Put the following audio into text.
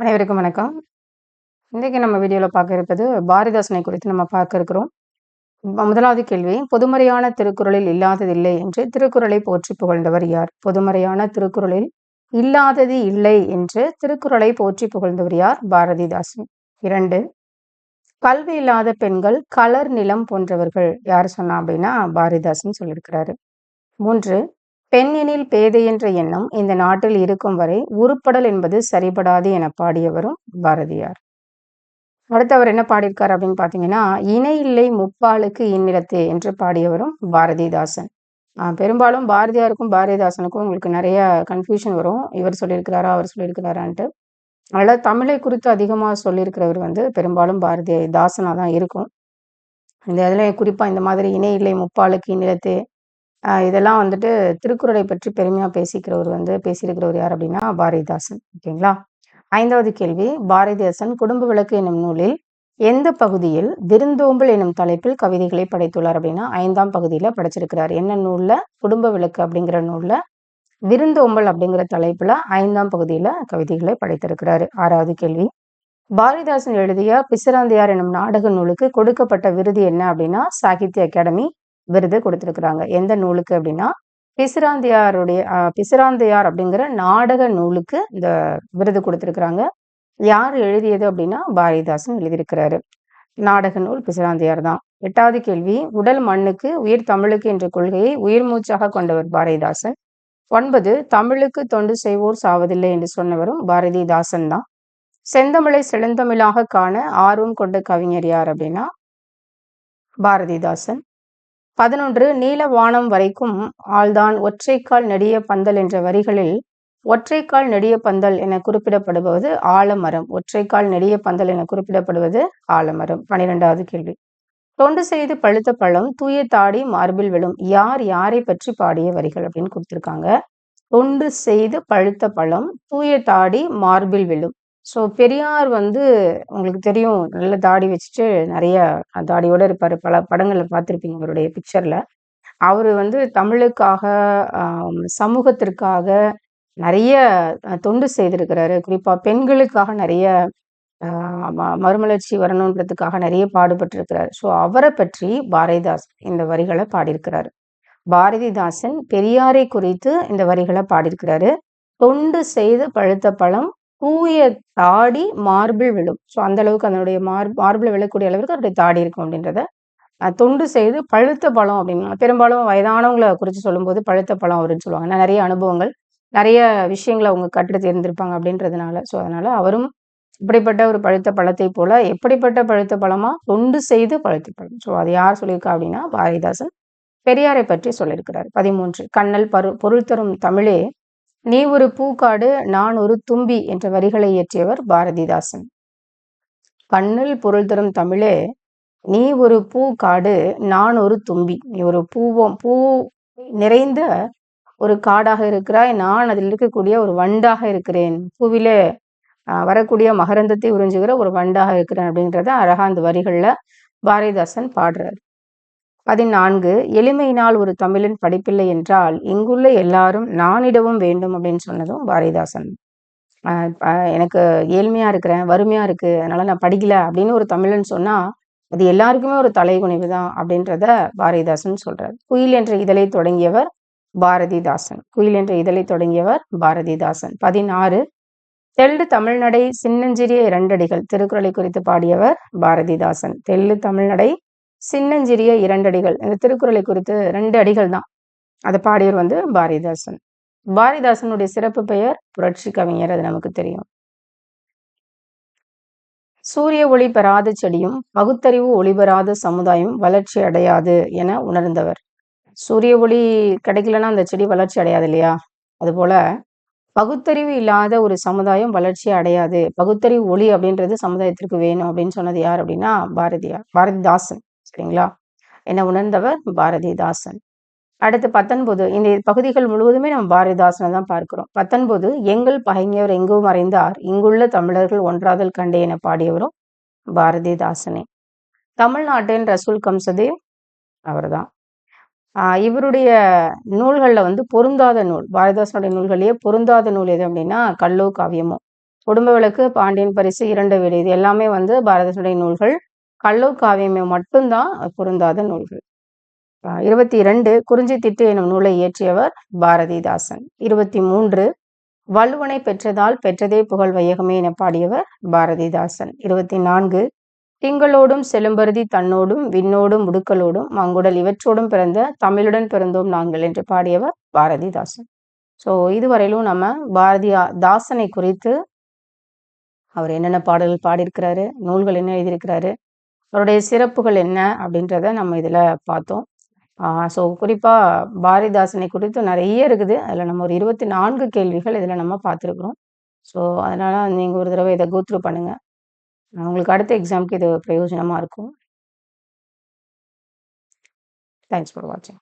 அனைவருக்கும் வணக்கம். இன்றைக்கு நம்ம வீடியோவில் பார்க்க இருப்பது பாரதிதாசனை குறித்து நம்ம பார்க்க இருக்கிறோம். முதலாவது கேள்வி, பொதுமறையான திருக்குறளில் இல்லாததில்லை என்று திருக்குறளை போற்றி புகழ்ந்தவர் யார்? பொதுமறையான திருக்குறளில் இல்லாதது இல்லை என்று திருக்குறளை போற்றி புகழ்ந்தவர் யார்? பாரதிதாசன். இரண்டு கல்வி இல்லாத பெண்கள் கலர் நிலம் போன்றவர்கள். யார் சொன்னா அப்படின்னா, பாரதிதாசன் சொல்லியிருக்கிறாரு. மூன்று பெண் பேதை என்ற எண்ணம் இந்த நாட்டில் இருக்கும் வரை உருப்படல் என்பது சரிபடாது என பாடியவரும் பாரதியார். அடுத்து அவர் என்ன பாடியிருக்கார் அப்படின்னு பார்த்தீங்கன்னா, இணை இல்லை முப்பாலுக்கு இந்நிலத்தே என்று பாடியவரும் பாரதிதாசன். பெரும்பாலும் பாரதியாருக்கும், பாரதிதாசனுக்கும் உங்களுக்கு நிறைய கன்ஃப்யூஷன் வரும். இவர் சொல்லியிருக்கிறாரா? அவர் சொல்லியிருக்கிறாரான்ட்டு. அதனால் தமிழை குறித்து அதிகமாக சொல்லியிருக்கிறவர் வந்து பெரும்பாலும் பாரதிதாசனா தான் இருக்கும். இந்த இதில் குறிப்பாக இந்த மாதிரி இணை இல்லை முப்பாலுக்கு இந்நிலத்தே அ இதெல்லாம் வந்துட்டு திருக்குறளை பற்றி பெருமையா பேசிக்கிறவர் வந்து பேசியிருக்கிறவர் யார் அப்படின்னா, பாரதிதாசன். ஓகேங்களா? 5வது கேள்வி, பாரதிதாசன் குடும்ப விளக்கு எனும் நூலில் எந்த பகுதியில் விருந்தோம்பல் எனும் தலைப்பில் கவிதைகளை படைத்துள்ளார் அப்படின்னா, 5ஆம் பகுதியில படைச்சிருக்கிறார். என்ன நூல்ல? குடும்ப விளக்கு அப்படிங்கிற நூல்ல விருந்தோம்பல் அப்படிங்கிற தலைப்புல 5ஆம் பகுதியில கவிதைகளை படைத்திருக்கிறாரு. 6வது கேள்வி, பாரதிதாசன் எழுதிய பிசிராந்தையார் எனும் நாடக நூலுக்கு கொடுக்கப்பட்ட விருது என்ன அப்படின்னா, சாகித்ய அகாடமி விருது கொடுத்துருக்குறாங்க எந்த நூலுக்கு அப்படின்னா, பிசிராந்தையாருடைய அ பிசிராந்தையார் அப்படிங்கிற நாடக நூலுக்கு இந்த விருது கொடுத்துருக்குறாங்க யார் எழுதியது அப்படின்னா, பாரதிதாசன் எழுதியிருக்கிறாரு. நாடக நூல் பிசிராந்தையார் தான். எட்டாவது கேள்வி, உடல் மண்ணுக்கு, உயிர் தமிழுக்கு என்ற கொள்கையை உயிர் மூச்சாக கொண்டவர் பாரதிதாசன். ஒன்பது தமிழுக்கு தொண்டு செய்வோர் சாவதில்லை என்று சொன்னவரும் பாரதிதாசன் தான். செந்தமிழை செழுந்தமிழாக காண ஆர்வம் கொண்ட கவிஞர் யார் அப்படின்னா, பாரதிதாசன். 11 நீல வானம் வரைக்கும் ஆள்தான் ஒற்றைக்கால் நெடிய பந்தல் என்ற வரிகளில், ஒற்றைக்கால் நெடிய பந்தல் என குறிப்பிடப்படுவது ஆலமரம். ஒற்றைக்கால் நெடிய பந்தல் என குறிப்பிடப்படுவது ஆலமரம். 12வது கேள்வி, தொண்டு செய்து பழுத்த பழம் தூய தாடி மார்பில் விழும். யார் யாரை பற்றி பாடிய வரிகள் அப்படின்னு கொடுத்துருக்காங்க தொண்டு செய்து பழுத்த பழம் தூய தாடி மார்பில் விழும். ஸோ பெரியார் வந்து உங்களுக்கு தெரியும் நல்ல தாடி வச்சுட்டு நிறைய தாடியோட இருப்பார் பல படங்களில் பார்த்துருப்பீங்க அவருடைய பிக்சரில் அவர் வந்து தமிழுக்காக, சமூகத்திற்காக நிறைய தொண்டு செய்திருக்கிறாரு. குறிப்பாக பெண்களுக்காக நிறைய மறுமலர்ச்சி வரணுன்றதுக்காக நிறைய பாடுபட்டிருக்கிறாரு. ஸோ அவரை பற்றி பாரதிதாசன் இந்த வரிகளை பாடியிருக்கிறாரு. பாரதிதாசன் பெரியாரை குறித்து இந்த வரிகளை பாடியிருக்கிறாரு. தொண்டு செய்து பழுத்த பழம் தூய தாடி மார்பில் விழும். ஸோ அந்த அளவுக்கு அதனுடைய மார் மார்பிள் விழக்கூடிய அளவுக்கு அதனுடைய தாடி இருக்கும் அப்படின்றத, தொண்டு செய்து பழுத்த பழம் அப்படின்னு பெரும்பாலும் வயதானவங்களை குறித்து சொல்லும்போது பழுத்த பழம் அப்படின்னு சொல்லுவாங்க. ஏன்னா நிறைய அனுபவங்கள், நிறைய விஷயங்களை அவங்க கற்று தேர்ந்திருப்பாங்க அப்படின்றதுனால. ஸோ அதனால அவரும் இப்படிப்பட்ட ஒரு பழுத்த பழத்தை போல எப்படிப்பட்ட பழுத்த பழமா? தொண்டு செய்து பழுத்த பழம். ஸோ அது யார் சொல்லியிருக்கா அப்படின்னா, பாரதிதாசன் பெரியாரை பற்றி சொல்லியிருக்கிறார். 13 கண்ணல் பரு பொருள் தரும் தமிழே! நீ ஒரு பூக்காடு நான் ஒரு தும்பி என்ற வரிகளை இயற்றியவர் பாரதிதாசன். பண்ணல் பொருள் தரும் தமிழே! நீ ஒரு பூக்காடு நான் ஒரு தும்பி. நீ ஒரு பூவம் பூ நிறைந்த ஒரு காடாக இருக்கிறாய். நான் அதில் இருக்கக்கூடிய ஒரு வண்டாக இருக்கிறேன். பூவிலே வரக்கூடிய மகரந்தத்தை உறிஞ்சுகிற ஒரு வண்டாக இருக்கிறேன் அப்படின்றத அழகா அந்த வரிகளில் பாரதிதாசன் பாடுறாரு. 14 எளிமையினால் ஒரு தமிழன் படிப்பில்லை என்றால், இங்குள்ள எல்லாரும் நானிடவும் வேண்டும் அப்படின்னு சொன்னதும் பாரதிதாசன். எனக்கு ஏழ்மையா இருக்கிறேன், வறுமையா இருக்கு, அதனால நான் படிக்கல அப்படின்னு ஒரு தமிழன் சொன்னா, அது எல்லாருக்குமே ஒரு தலைகுனிவு தான் அப்படின்றத பாரதிதாசன் சொல்றாரு. குயில் என்ற இதழை தொடங்கியவர் பாரதிதாசன். குயில் என்ற இதழை தொடங்கியவர் பாரதிதாசன். 16 தெள்ளு தமிழ்நடை சின்னஞ்சிறிய இரண்டடிகள் திருக்குறளை குறித்து பாடியவர் பாரதிதாசன். தெள்ளு தமிழ்நடை சின்னஞ்சிறிய இரண்டடிகள். இந்த திருக்குறளை குறித்து ரெண்டு அடிகள் தான். அதை பாடியவர் வந்து பாரதிதாசன். பாரதிதாசனுடைய சிறப்பு பெயர் புரட்சி கவிஞர். அது நமக்கு தெரியும். சூரிய ஒளி பெறாத செடியும், பகுத்தறிவு ஒளி பெறாத சமுதாயம் வளர்ச்சி அடையாது என உணர்ந்தவர். சூரிய ஒளி கிடைக்கலன்னா அந்த செடி வளர்ச்சி அடையாது இல்லையா? அதுபோல பகுத்தறிவு இல்லாத ஒரு சமுதாயம் வளர்ச்சி அடையாது. பகுத்தறிவு ஒளி அப்படின்றது சமுதாயத்திற்கு வேணும் அப்படின்னு சொன்னது யார் அப்படின்னா, பாரதியார் பாரதிதாசன். சரிங்களா? என உணர்ந்தவர் பாரதிதாசன். அடுத்து 19 இந்த பகுதிகள் முழுவதுமே நம்ம பாரதிதாசனை தான் பார்க்கிறோம். 19 எங்கள் பகைஞர் எங்கோ மறைந்தார், இங்குள்ள தமிழர்கள் ஒன்றாதல் கண்டே என பாடியவரும் பாரதிதாசனே. தமிழ்நாட்டின் ரசூல் கம்சதேவ் அவர்தான். இவருடைய நூல்கள்ல வந்து பொருந்தாத நூல், பாரதிதாசனுடைய நூல்களையே பொருந்தாத நூல் எது அப்படின்னா, கல்லோ காவியமோ. குடும்ப விளக்கு பாண்டியன் பரிசு இரண்டு வீடு இது எல்லாமே வந்து பாரதிதாசனுடைய நூல்கள் கல்லோ காவியமே மட்டும்தான் பொருந்தாத நூல்கள். இருபத்தி இரண்டு குறிஞ்சி திட்டு எனும் நூலை இயற்றியவர் பாரதிதாசன். இருபத்தி மூன்று வல்லுவனை பெற்றதால் பெற்றதே புகழ் வையகமே என பாடியவர் பாரதிதாசன். இருபத்தி நான்கு திங்களோடும் செலும்பருதி தன்னோடும் விண்ணோடும் முடுக்கலோடும் மங்குடல் இவற்றோடும் பிறந்த தமிழுடன் பிறந்தோம் நாங்கள் என்று பாடியவர் பாரதிதாசன். ஸோ இதுவரையிலும் நம்ம பாரதியா தாசனை குறித்து அவர் என்னென்ன பாடல்கள் பாடியிருக்கிறாரு நூல்கள் என்ன எழுதியிருக்கிறாரு அவருடைய சிறப்புகள் என்ன அப்படின்றத நம்ம இதில் பார்த்தோம். ஸோ குறிப்பாக பாரதிதாசனை குறித்து நிறைய இருக்குது. அதில் நம்ம ஒரு இருபத்தி நான்கு கேள்விகள் இதில் நம்ம பார்த்துருக்குறோம். ஸோ அதனால் நீங்கள் ஒரு தடவை இதை கோத்ரூ பண்ணுங்கள் உங்களுக்கு அடுத்த எக்ஸாமுக்கு இது பிரயோஜனமாக இருக்கும். தேங்க்ஸ் ஃபார் வாட்சிங்